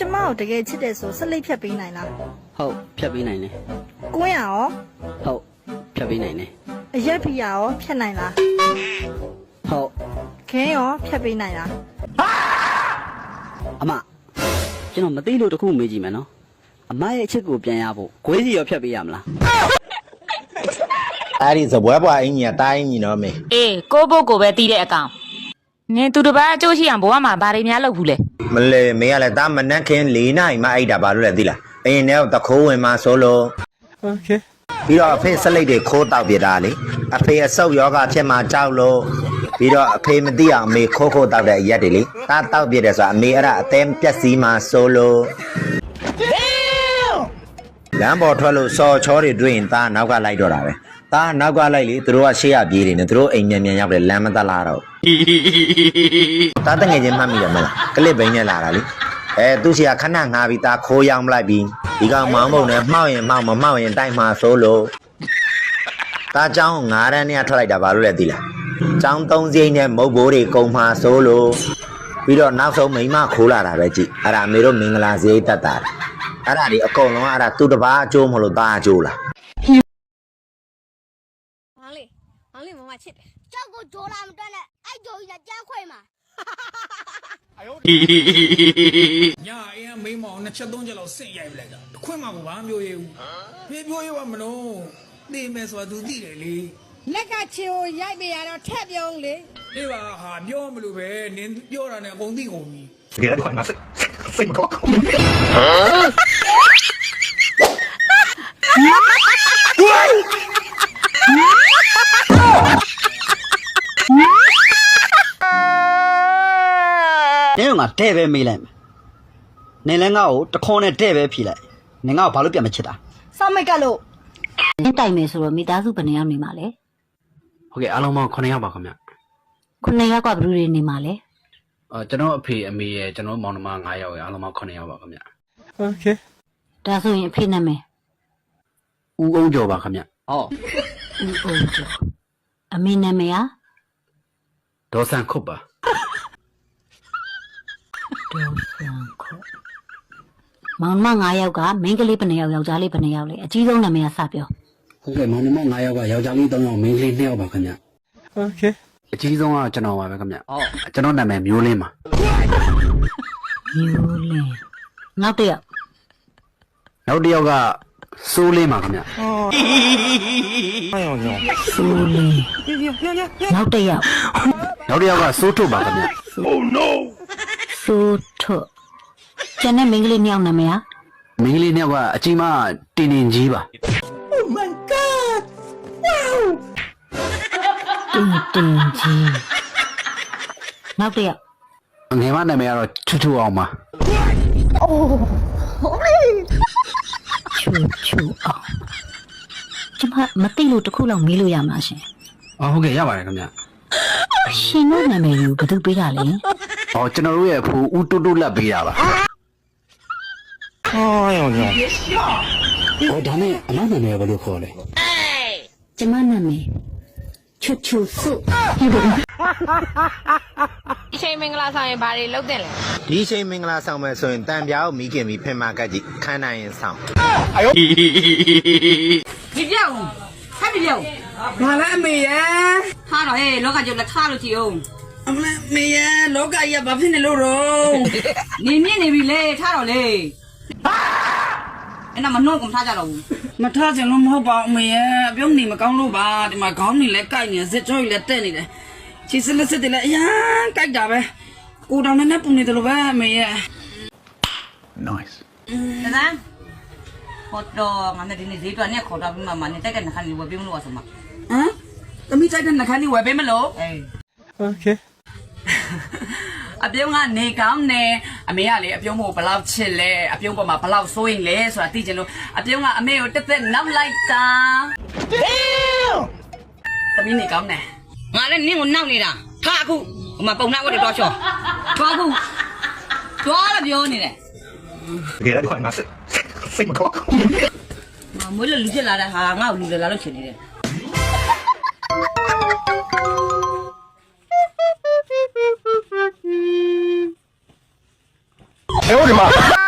ကျမကိုတကယ်ချစ်တယ်ဆိုဆက်လက်ဖြတ်ပေးနိုင်လားဟုတ်ဖြတ်ပေးနိုင်တယ်ကွင်းရရောဟုတ်ဖြတ်ပေးနိုင်တယ်အရက်ဖီရရောဖြတ်နိုင်လားဟုတ်ခင်းရောဖြတ်ပေးနိုင်လားအမကျွန်တော်မသိလို့တခုမေးကြည့်မယ်နော်အမရဲ့အချစ်ကိုပြန်ရဖို့ဂွေးစီရောဖြတ်ပေးရမလားအဲ့ဒီဇပွဲပွားအင်ကြီးကတားအင်ကြီးနော်မေအေးကိုဘို့ကိုပဲတီးတဲ့အကောင် နင်သူတစ်ပတ်အကျိုးရှိအောင်ဘဝမှာဘာတွေများလုပ်ဘူးလဲ မလဲမေကလည်းတာမနက်ခင်း၄နာရီမှအိတ်တာဘာလို့လဲသိလားအရင်တော့တခိုးဝင်မှဆိုလို့โอเคပြီးတော့အဖေဆက်လိုက်တွေခိုးတောက်ပြတာလေအဖေအဆုပ်ယောဂဖြစ်မှကြောက်လို့ပြီးတော့အဖေမသိအောင်အမေခိုးခိုးတောက်တဲ့အရက်တွေလေတာတောက်ပြတယ်ဆိုတာအမေအဲ့ဒါအသေးပြက်စီးမှဆိုလို့လမ်းပေါ်ထွက်လို့စော်ချောတွေတွေ့ရင်တာနောက်ကလိုက်တော့တာပဲ တာနောက်ကလိုက်လေသူတို့ကရှေ့ရပြေးနေတယ်သူတို့အိမ်မြန်မြန်ရောက်တယ်လမ်းမသက်လာတော့ တားတငယ်ချင်းမှတ်မိတယ်မလားကလစ်ဘိန်းနဲ့လာတာလေအဲသူစီကခဏငါပြီးသားခိုးရောင်းလိုက်ပြီးဒီကောင်မောင်းမုံနဲ့မှောက်ရင်မှောက်မမှောက်ရင်တိုက်မှာဆိုလို့တားเจ้าငါးရန်နဲ့ထွက်လိုက်တာဘာလို့လဲသိလားเจ้าသုံးစိမ့်နဲ့မုတ်ဘိုးတွေကုံမှာဆိုလို့ပြီးတော့နောက်ဆုံးမိန်းမခိုးလာတာပဲကြည့်အဲ့ဒါအမေတို့မင်္ဂလာစရိတ်တက်တာအဲ့ဒါဒီအကုန်လုံးအဲ့ဒါသူ့တပားအကျိုးမလို့တားအကျိုးလား ဖြစ်တယ်။ကြောက်ကိုဒေါ်လာမတွက်နဲ့အဲ့ဂျိုကြီးကကြမ်းခွေမှာညအင်းမိမောင်နှစ်ချက်သုံးချက်လောက်ဆင့်ရိုက်ပလိုက်တာအခွင့်မှာကိုဘာမျိုးရေးဘူးဖေးပြောရေးပါမလို့သိမယ်ဆိုတာသူသိတယ်လေလက်ကချင်ကိုရိုက်ပြရတော့ထက်ပြုံးလေအေးပါဟာပြောမလို့ပဲနင်းပြောတာနဲ့အကုန်သိကုန်ပြီဒီကတော့မဆက်စိတ်မကောင်းဟာ နင်းကငါတဲ့ပဲမေးလိုက်မယ်နင်လည်းငါ့ကိုတခွန်းနဲ့တဲ့ပဲဖြေလိုက်နင်ငါ့ကိုဘာလို့ပြန်မချစ်တာစောင့်မိတ်ကလို့နင်းတိုင်မယ်ဆိုတော့မိသားစုဘယ်နှစ်ယောက်နေမှာလဲဟုတ်ကဲ့အားလုံးပေါင်း9ယောက်ပါခင်ဗျခုနှစ်ယောက်ကဘယ်သူတွေနေမှာလဲအာကျွန်တော်အဖေအမေရဲ့ကျွန်တော်မောင်နှမ9ယောက်ရဲ့အားလုံးပေါင်း9ယောက်ပါခင်ဗျဒါဆိုရင်အဖေနာမည်ဦးအောင်ကျော်ပါခင်ဗျဟောဦးအောင်ကျော်အမေနာမည်ကဒေါ်ဆန်ခုတ်ပါ ဒေါ်စံခေါ်မောင်နှမ9ယောက်ကမိန်းကလေးဘယ်နှစ်ယောက်ယောက်ျားလေးဘယ်နှစ်ယောက်လဲအကြီးဆုံးနာမည်ကစပြော ဟုတ်ကဲ့မောင်နှမ9ယောက်ကယောက်ျားလေး3ယောက်မိန်းကလေး2ယောက်ပါခင်ဗျโอเคအကြီးဆုံးကကျွန်တော်ပါပဲခင်ဗျ ဟော ကျွန်တော်နာမည်မျိုးလင်းပါ မျိုးလင်းနောက်တစ်ယောက် နောက်တစ်ယောက်ကစိုးလင်းပါခင်ဗျ စူလင်းနောက်တစ်ယောက် နောက်တစ်ယောက်ကစိုးထုတ်ပါခင်ဗျ စူထွတ်ကျန်တဲ့မိန်းကလေးနှစ်ယောက်နာမည်ကမိန်းကလေး2ယောက်ကအကြီးမတင်တင်ကြီးပါတင်တင်ကြီးနောက်တစ်ယောက်ငယ်မနာမည်ကတော့ချူချူအောင်ပါချူချူအောင်ကျမမသိလို့တစ်ခုလောက်မေးလို့ရမှာရှင်အော်ဟုတ်ကဲ့ရပါတယ်ခင်ဗျရှင်တို့နာမည်ကိုဘယ်သူပေးတာလဲ အော်ကျွန်တော်တို့ရဲ့အဖိုးဦးတူတူလက်ပေးတာပါအော်ဒါနဲ့အမနာမည်ကဘယ်လိုခေါ်လဲကျမနာမည်ချူချူစုဒီချိန်မင်္ဂလာဆောင်ရင်ဘာတွေလုပ်တဲ့လဲဒီအချိန်မင်္ဂလာဆောင်မယ်ဆိုရင်တန်ပြားကိုမိခင်ပြီးဖင်မကတ်ကြည့်ခန်းနိုင်ရင်ဆောင်ဒီပြောင်းဟဲ့ဒီပြောင်းဘာလဲအမေရဲ့ထားတော့ဟဲ့လောကကျုပ်လက်ထားလို့ကြည့်အောင် အမလေးအမေရဲ့လောကကြီးကဘာဖြစ်နေလို့တော့နေမြင့်နေပြီလေထားတော့လေအဲ့တော့မနှုတ်ကုန်ထားကြတော့ဘူးမထားချင်လို့မဟုတ်ပါဘူးအမေရဲ့အပြုံးနေမကောင်းလို့ပါဒီမှာခေါင်းနေလဲကိုက်နေဇက်ကြောကြီးလဲတက်နေတယ်ချီစလက်စစ်တယ်လဲအရန်ကိုက်တာပဲကိုတောင်နဲ့နဲ့ပူနေတယ်လို့ပဲအမေရဲ့တန်းဟောတော့ငါနဲ့ဒီနေ့ဈေးတော့နဲ့ခေါ်တော့ပြီးမှမနေတက်တဲ့နှခမ်းလေးဝယ်ပေးမလို့ဆိုမှဟမ်သမီးကြိုက်တဲ့နှခမ်းလေးဝယ်ပေးမလို့အေး အပြုံးကနေကောင်းနေအမေကလေအပြုံးကိုဘလောက်ချစ်လဲအပြုံးပေါ်မှာဘလောက်စိုးရင်လဲဆိုတာသိချင်လို့အပြုံးကအမေကိုတက်တက်နောက်လိုက်တာသမီးနေကောင်းနေငါလည်းနင်းကိုနောက်နေတာထားအခုဟိုမှာပုံနှောက်ဝတ်တွေတော့ချောသွားအခုသွားလို့ပြောနေတယ်ဒီလည်းဒီခွန်းမှာစိတ်စိတ်မကောမွေးလို့လူဖြစ်လာတဲ့ဟာငါ့ကိုလူလာလို့ချင်နေတယ် 哎呦我的妈！